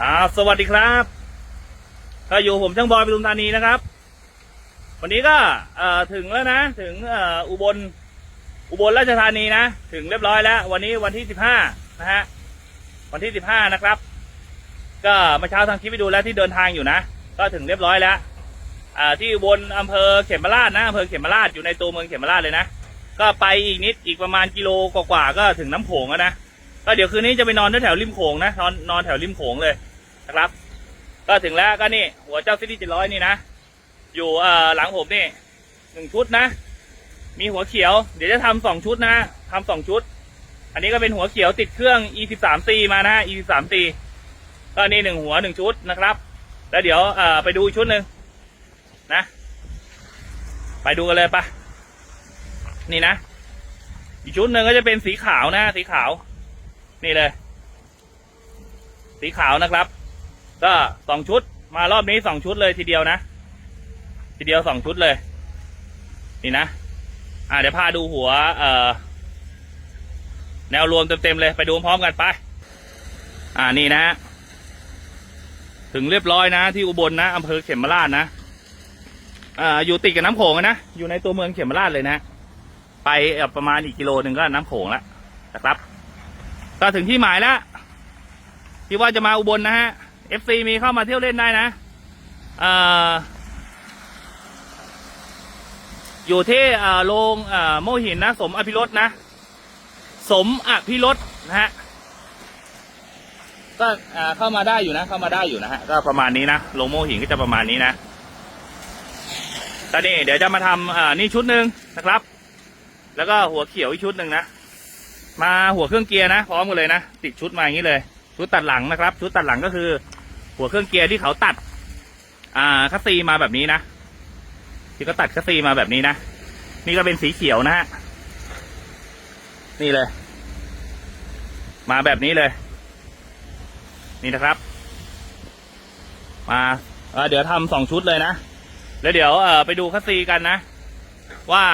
อ่าสวัสดีครับก็อยู่ผมช่างบอยปทุมธานีนะครับ วันนี้ก็เอ่อถึงแล้วนะ ถึงเอ่ออุบล อุบลราชธานีนะ ถึงเรียบร้อยแล้ว วันนี้วันที่สิบห้านะฮะ วันที่สิบห้านะครับ ก็เมื่อเช้าทางคลิปไปดูแล้วที่เดินทางอยู่นะ ก็ถึงเรียบร้อยแล้วอ่าที่อุบลอำเภอเขมราชนะอำเภอเขมราชอยู่ในตัวเมืองเขมราชเลยนะ ก็ไปอีกนิดอีกประมาณกิโลกว่าๆก็ถึงน้ำโขงแล้วนะ ก็เดี๋ยวคืนนี้จะไปนอนแถวริมโขงนะนอนนอนแถวริมโขงเลยนะครับ ก็ถึงแล้วก็นี่ หัวเจ้าซิตี้เจ็ดร้อยนี่นะ อยู่เอ่อหลังผมนี่หนึ่งชุดนะ มีหัวเขียว เดี๋ยวจะทำสองชุดนะทำสองชุด อันนี้ก็เป็นหัวเขียวติดเครื่อง e 1 3 c มตีมานะ e 1 3 c ก็นี่หนึ่งหัวหนึ่งชุดนะครับ แล้วเดี๋ยวเอ่อไปดูชุดหนึ่งนะ ไปดูกันเลยปะนี่นะ อีกชุดหนึ่งก็จะเป็นสีขาวนะ สีขาว นี่เลย สีขาวนะครับ ก็สองชุด มารอบนี้สองชุดเลยทีเดียวนะ ทีเดียวสองชุดเลย นี่นะ อ่าเดี๋ยวพาดูหัว เอ่อ แนวรวมเต็มๆเลยไปดูพร้อมกันไป อ่านี่นะถึงเรียบร้อยนะ ที่อุบลนะอำเภอเขมราชนะอ่าอยู่ติดกับน้ำโขงนะ อยู่ในตัวเมืองเขมราชเลยนะ ไปประมาณอีกกิโลหนึ่งก็น้ำโขงแล้วนะครับ ก็ถึงที่หมายแล้วที่ว่าจะมาอุบลนะฮะ FC มีเข้ามาเที่ยวเล่นได้นะเอ่ออยู่ที่โรงเอ่อโมหินนะ สมอภิรสนะ สมอภิรสนะฮะก็เข้ามาได้อยู่นะ เข้ามาได้อยู่นะฮะก็ประมาณนี้นะโรงโมหินก็จะประมาณนี้นะตอนนี้เดี๋ยวจะมาทำนี่ชุดหนึ่งนะครับ แล้วก็หัวเขียวอีกชุดหนึ่งนะ มาหัวเครื่องเกียร์นะ พร้อมกันเลยนะ ติดชุดมาอย่างนี้เลย ชุดตัดหลังนะครับ ชุดตัดหลังก็คือ หัวเครื่องเกียร์ที่เขาตัด อ่าคัสซีมาแบบนี้นะที่เขาตัดคัสซีมาแบบนี้นะ นี่ก็เป็นสีเขียวนะฮะ นี่เลย มาแบบนี้เลย นี่นะครับ มาเอ่อเดี๋ยวทำสองชุดเลยนะ แล้วเดี๋ยวเออไปดูคัสซีกันนะ ว่า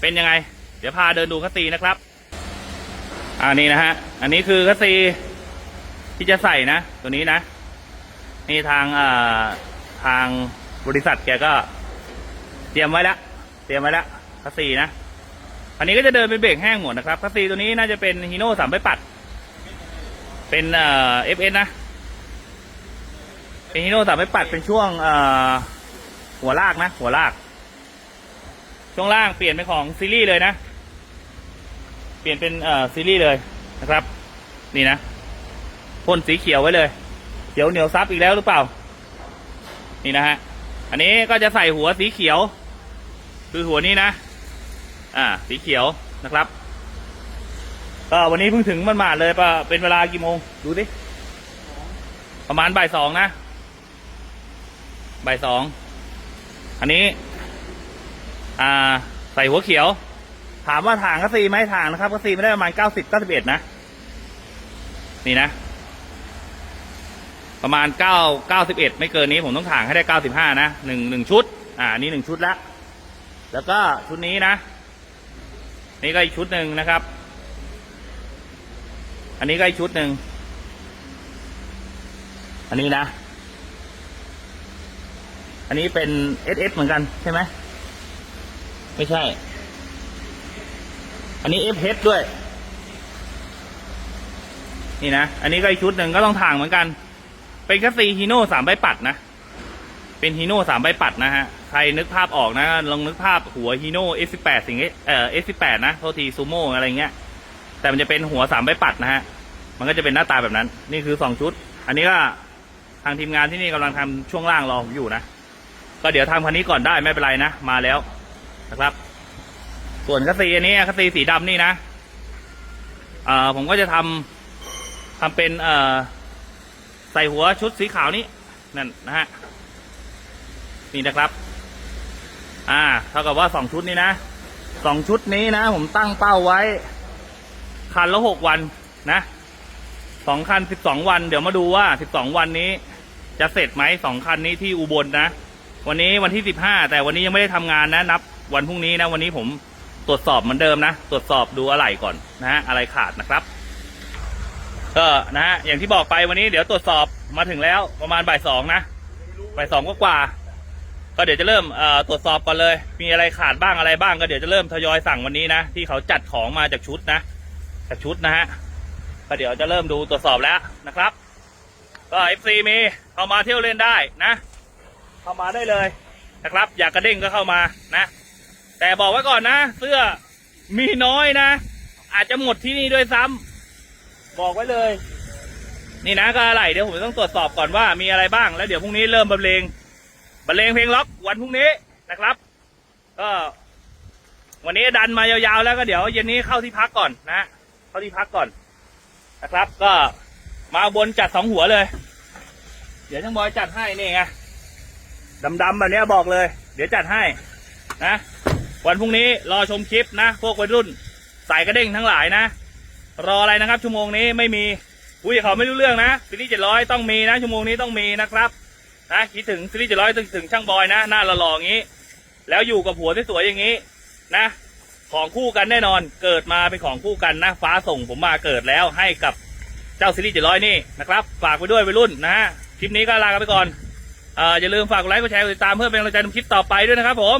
เป็นยังไง เดี๋ยวพาเดินดูคัสซีนะครับ อ่านี่นะฮะ อันนี้คือคัสซีที่จะใส่นะ ตัวนี้นะ นี่ทางอ่าทางบริษัทแกก็ เตรียมไว้แล้ว เตรียมไว้แล้วคัสซีนะ อันนี้ก็จะเดินเป็นเบรกแห้งหมดนะครับคัสซีตัวนี้น่าจะเป็นฮีโน่สามใบปัด เป็นเอ่อฟเอสนะ เป็นฮีโน่สามใบปัดเป็นช่วงเอ่อหัวลากนะ หัวลาก ช่วงล่างเปลี่ยนเป็นของซีรีส์เลยนะ เปลี่ยนเป็นเอ่อซีรีส์เลยนะครับ นี่นะพ่นสีเขียวไว้เลย เขียวเหนียวซับอีกแล้วหรือเปล่า นี่นะฮะ อันนี้ก็จะใส่หัวสีเขียว คือหัวนี้นะ อ่า สีเขียวนะครับก็วันนี้เพิ่งถึงมันมาเลยปะเป็นเวลากี่โมง ดูดิประมาณบ่ายสองนะบ่ายสอง อันนี้ อ่า ใส่หัวเขียว ถามว่าถ่างก็ซีไหมถ่างนะครับก็ซีไม่ได้ประมาณเก้าสิบเก้าสิบเอ็ดนะ นี่นะ ประมาณเก้าเก้าสิบเอ็ดไม่เกินนี้ผมต้องถ่างให้ได้เก้าสิบห้านะหนึ่งหนึ่งชุด อ่านี่หนึ่งชุดละแล้วก็ชุดนี้นะ นี่ก็อีกชุดหนึ่งนะครับ อันนี้ก็อีกชุดหนึ่งอันนี้นะ อันนี้เป็น SS เหมือนกันใช่ไหม ไม่ใช่ อันนี้ FH ด้วย นี่นะ อันนี้ก็อีกชุดหนึ่งก็ต้องถ่างเหมือนกัน เป็นคัสซีฮีโน่สามใบปัดนะ เป็นฮีโน่สามใบปัดนะฮะ ใครนึกภาพออกนะ ลองนึกภาพหัวฮีโน่ S18 สิ่งเอ่อ S18 นะโทษทีซูโม่อะไรเงี้ย แต่มันจะเป็นหัวสามใบปัดนะฮะ มันก็จะเป็นหน้าตาแบบนั้น นี่คือสองชุด อันนี้ก็ทางทีมงานที่นี่กำลังทำช่วงล่างรอผมอยู่นะ ก็เดี๋ยวทำคันนี้ก่อนได้ไม่เป็นไรนะ มาแล้วนะครับ ส่วนคัสซีอันนี้คัสซีสีดำนี่นะเอ่อผมก็จะทำทำเป็นเอ่อใส่หัวชุดสีขาวนี้นั่นนะฮะนี่นะครับ อ่าเท่ากับว่าสองชุดนี้นะสองชุดนี้นะ ผมตั้งเป้าไว้ คันละหกวันนะสองคันสิบสองวัน เดี๋ยวมาดูว่าสิบสองวันนี้ จะเสร็จไหมสองคันนี้ที่อุบลนะวันนี้วันที่สิบห้าแต่วันนี้ยังไม่ได้ทำงานนะ นับวันพรุ่งนี้นะ วันนี้ผม ตรวจสอบเหมือนเดิมนะ ตรวจสอบดูอะไรก่อนนะฮะอะไรขาดนะครับก็นะฮะอย่างที่บอกไปวันนี้เดี๋ยวตรวจสอบมาถึงแล้วประมาณบ่ายสองนะบ่ายสองก็กว่าก็เดี๋ยวจะเริ่มเอ่อตรวจสอบก่อนเลย มีอะไรขาดบ้างอะไรบ้างก็เดี๋ยวจะเริ่มทยอยสั่งวันนี้นะที่เขาจัดของมาจากชุดนะจากชุดนะฮะก็เดี๋ยวจะเริ่มดูตรวจสอบแล้วนะครับ ก็เอฟซีมีเข้ามาเที่ยวเล่นได้นะ เข้ามาได้เลยนะครับ อยากกระเด้งก็เข้ามานะ แต่บอกไว้ก่อนนะ เสื้อมีน้อยนะ อาจจะหมดที่นี่ด้วยซ้ำบอกไว้เลย นี่นะก็อะไรเดี๋ยวผมต้องตรวจสอบก่อนว่ามีอะไรบ้างแล้วเดี๋ยวพรุ่งนี้เริ่มบรรเลงบรรเลงเพลงล็อกวันพรุ่งนี้นะครับ ก็ วันนี้ดันมายาวๆแล้วก็เดี๋ยวเย็นนี้เข้าที่พักก่อนนะเข้าที่พักก่อนนะครับ ก็มาบนจัดสองหัวเลย เดี๋ยวช่างบอยจัดให้นี่ไงดำๆแบบนี้บอกเลย เดี๋ยวจัดให้นะ วันพรุ่งนี้รอชมคลิปนะ พวกวัยรุ่นสายกระเด้งทั้งหลายนะ รออะไรนะครับ ชั่วโมงนี้ไม่มีอุ้ยเขาไม่รู้เรื่องนะซีรีส์เจ็ดร้อยต้องมีนะ ชั่วโมงนี้ต้องมีนะครับนะคิดถึงซีรีส์เจ็ดร้อยถึงถึงช่างบอยนะ หน้าหล่อๆอย่างนี้ แล้วอยู่กับผัวที่สวยๆอย่างนี้นะ ของคู่กันแน่นอนเกิดมาเป็นของคู่กันนะ ฟ้าส่งผมมาเกิดแล้วให้กับเจ้าซีรีส์เจ็ดร้อยนี่นะครับฝากไปด้วยวัยรุ่นนะฮะคลิปนี้ก็ลากันไปก่อนอออย่าลืมฝากกดไลค์กดแชร์กดติดตามเพื่อเป็นกำลังใจในคลิปต่อไปด้วยนะครับผม